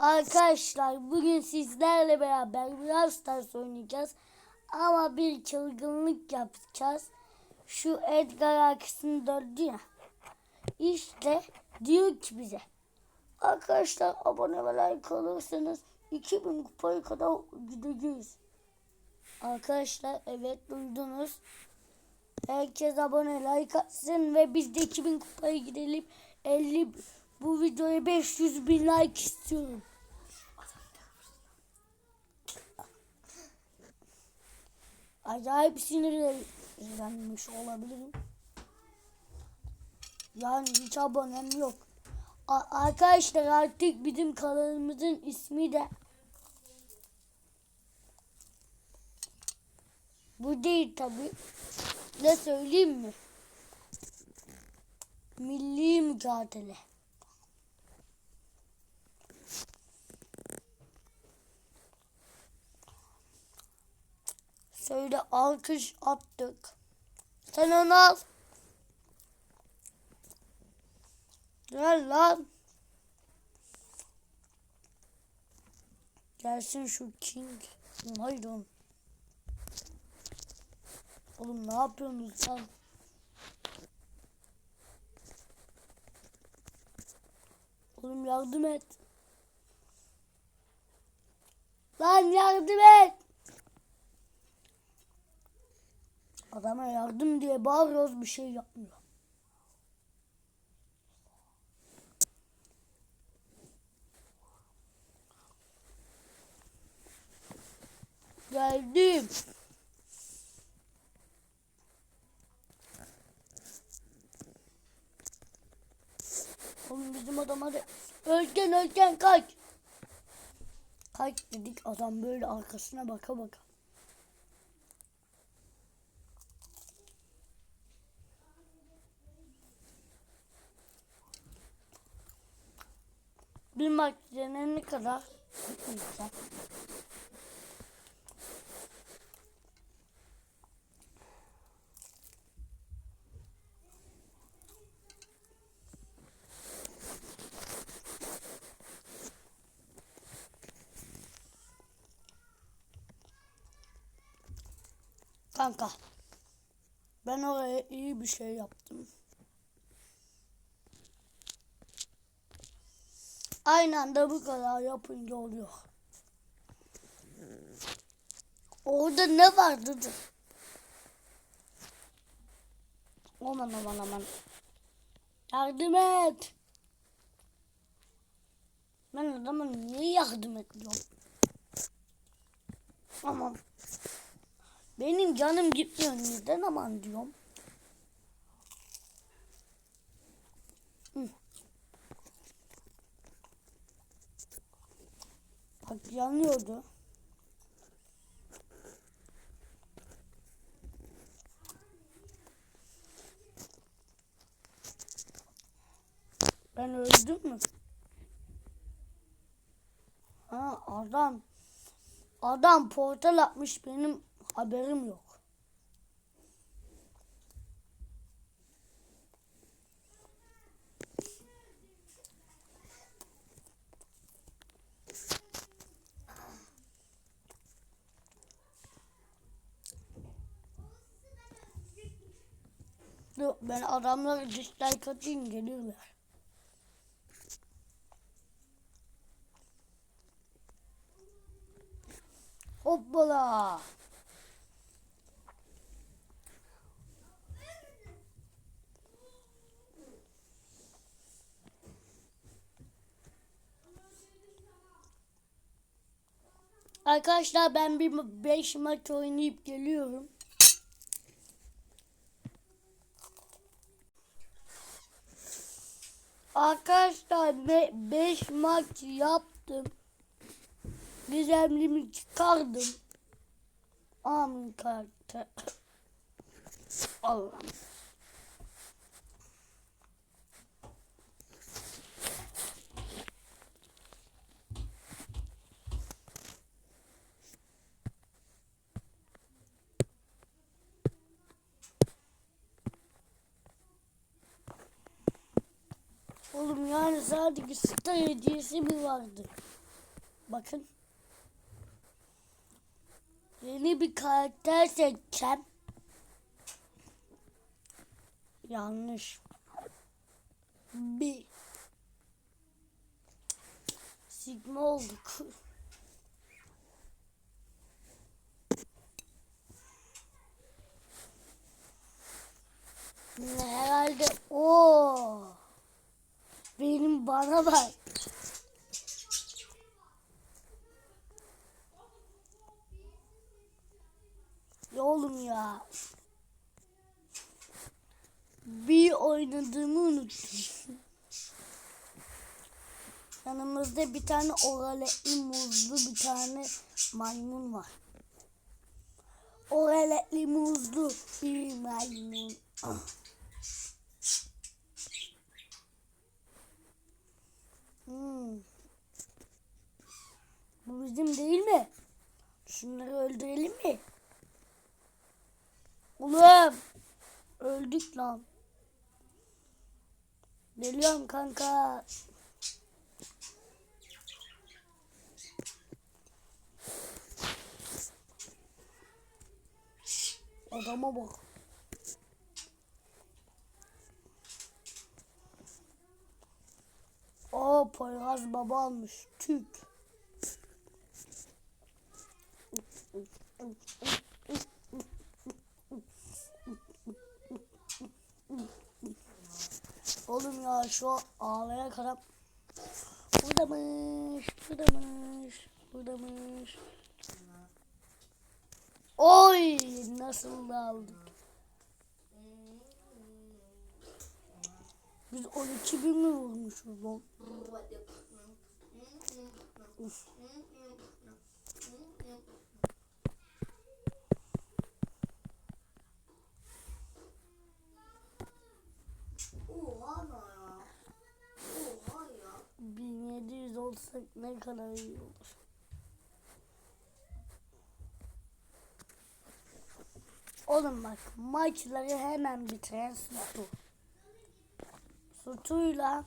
Arkadaşlar bugün sizlerle beraber Brawl Stars oynayacağız. Ama bir çılgınlık yapacağız. Şu Edgar arkasını döndü ya. İşte diyor ki bize. Arkadaşlar abone ve like olursanız 2000 kupaya kadar gideceğiz. Arkadaşlar evet duydunuz. Herkes abone like atsın ve biz de 2000 kupaya gidelim. 50 bu videoya 500 bin like istiyorum. Acayip sinirlenmiş olabilirim. Yani hiç abonem yok. A- arkadaşlar artık bizim kanalımızın ismi de bu değil tabi. Ne söyleyeyim mi? Milli mücadele. Söyle alkış attık. Sen onu al. Gel lan. Gelsin şu King. Maydon. Oğlum ne yapıyorsunuz lan? Oğlum yardım et. Lan yardım et. Adama yardım diye bağırıyoruz bir şey yapmıyor. Geldim. Oğlum bizim adam hadi. Ölken ölken kaç. Kaç dedik adam böyle arkasına baka baka. Bir maç denene kadar gitmeyeceğim. Kanka. Ben oraya iyi bir şey yaptım. Aynı anda bu kadar yapınca oluyor. Orada ne vardı? Aman aman aman. Yardım et. Ben adama niye yardım ediyorum? Aman. Benim canım gitmiyor neden aman diyorum. Yanıyordu. Ben öldüm mü? Ha adam. Adam portal atmış benim haberim yok. Dur ben adamları dislike atayım geliyorlar. Hoppala. Arkadaşlar ben bir 5 maç oynayıp geliyorum. Arkadaşlar 5 maç yaptım. Gizemlimi çıkardım. Amin kartı. Allah'ım. Oğlum yani sadece star hediyesi mi vardı? Bakın. Yeni bir karakter seçeceğim. Yanlış. Bir. Sigma olduk. Herhalde o. Benim bana bak. Ya oğlum ya. Bir oynadığımı unuttum. Yanımızda bir tane oraletli muzlu bir tane maymun var. Oraletli muzlu bir maymun. Ah. Bu bizim değil mi? Şunları öldürelim mi? Oğlum. Öldük lan. Geliyorum kanka. Adama bak. O Poyraz baba almış. Tüp. Oğlum ya şu ağlayan adam buradamış, buradamış, buradamış. Oy nasıl aldık. Biz 12 bin mi vurmuşuz lan? Uf. Oha da ya. Oha ya. 1700 olsak ne kadar iyi olur. Oğlum bak maçları hemen bitiren Sutu. Sutu'yla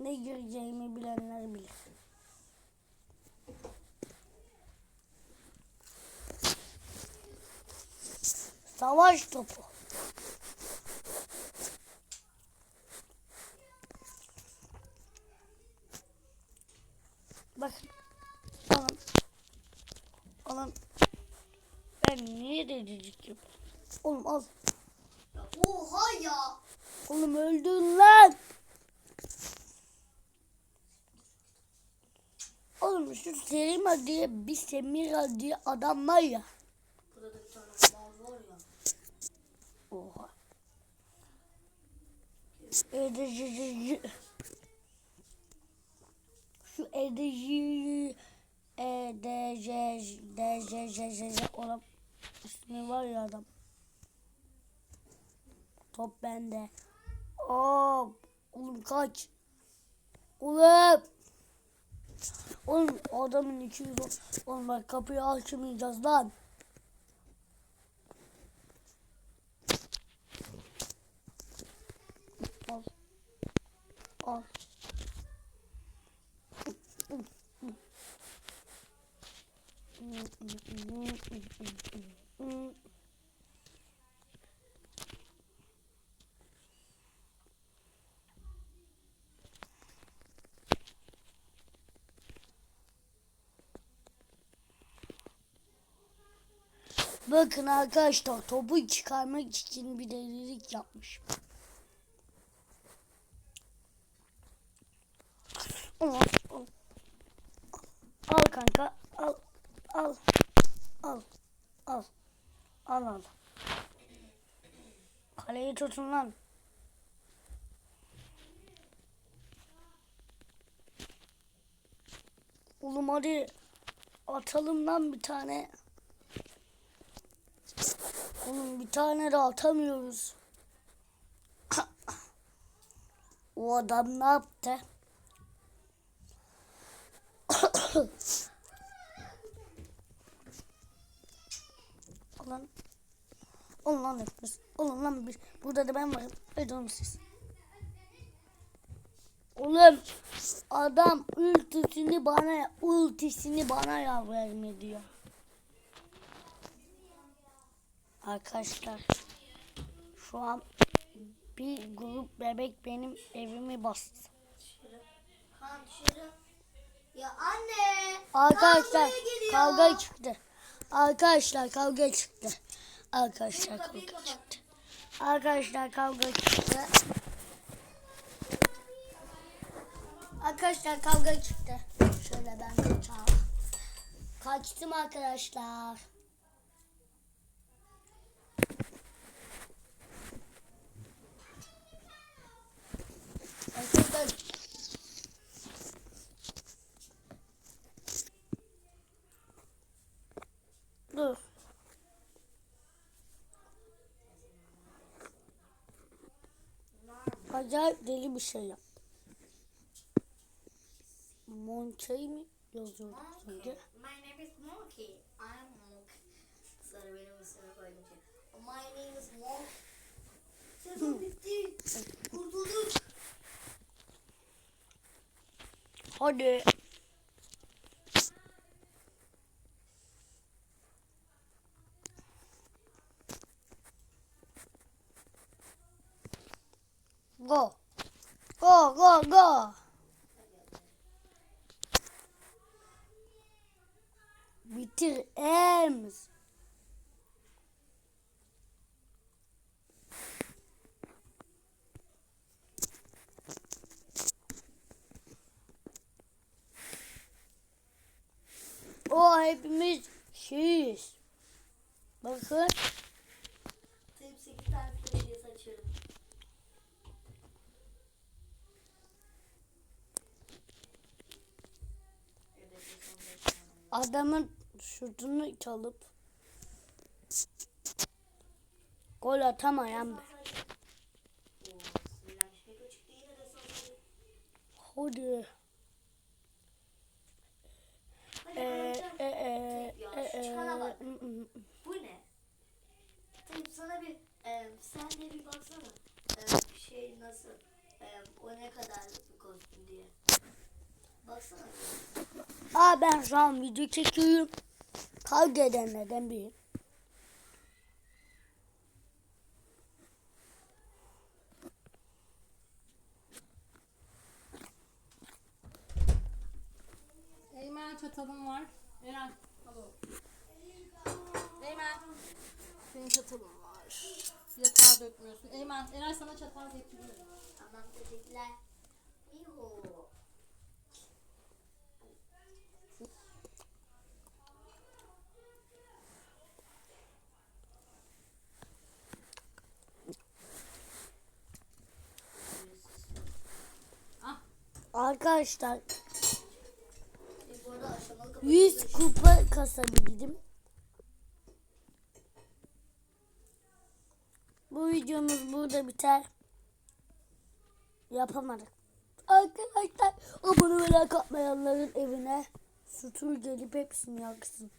ne gireceğimi bilenler bilir. Savaş topu. Bakın. Alın. Alın. Ben niye dedicik yapıyorum? Oğlum al. Ya Oha ya. Oğlum öldün lan. Oğlum şu Serima diye bir Semira diye adam var ya. Burada da bir tane mal var ya. Oha. Edici. Şu edici EDC DCCC olan ismi var ya adam. Top bende. Hop. Oğlum kaç. Oğlum. Oğlum adamın 200 Oğlum bak kapıyı açmayacağız lan. Al. Al. Bakın arkadaşlar topu çıkarmak için bir delilik yapmış. Al, al. Al kanka. Al. Al. Al. Al. Al al. Kaleyi tutun lan. Oğlum hadi atalım lan bir tane. Oğlum bir tane de atamıyoruz. o adam ne yaptı? Alın. Olun lan hepiniz. Olun lan biz. Burada da ben varım. Hadi oğlum siz. Oğlum Adam ultisini bana ultisini bana ya verme diyor. Arkadaşlar şu an bir grup bebek benim evimi bastı. Ya anne. Arkadaşlar kavga çıktı. Arkadaşlar kavga çıktı. Arkadaşlar kavga çıktı. Arkadaşlar kavga çıktı. Arkadaşlar kavga çıktı. Şöyle ben kaçayım. Kaçtım. Arkadaşlar Acayip deli bir şey yap. Monkey mi yazıyordu az Monkey. önce? My name is Monkey. I'm Monkey. Sonra benim ismimi koydum. My name is Monkey. Sezon bitti. Kurtulduk. Hadi. Go. Go, go, go. Bitir Ems. O hepimiz şeyiz. Bakın. Tabii 8 tane flash açıyorum. Evet, son beş tane. Adamın şutunu çalıp gol atamayan bir. Hadi. Ee, e, e, e, e, mm, mm. Bu ne? Tayyip sana bir e, sen de bir baksana. E, şey nasıl? E, o ne kadarlık bir kostüm diye. Baksana. Aa ben şu an video çekiyorum. Kavga edenlerden biriyim. Eymen çatalım var. Eren. Alo. Eymen. Senin çatalın var. Yatağa dökmüyorsun. Eymen, Eren sana çatal getiriyorum. Tamam teşekkürler. Yuhu. Ah, Arkadaşlar E, bu arada aşamalı kapı 100 kupa kasabildim. Bu videomuz burada biter. Yapamadık. Arkadaşlar abone ve atmayanların evine sütür gelip hepsini yaksın.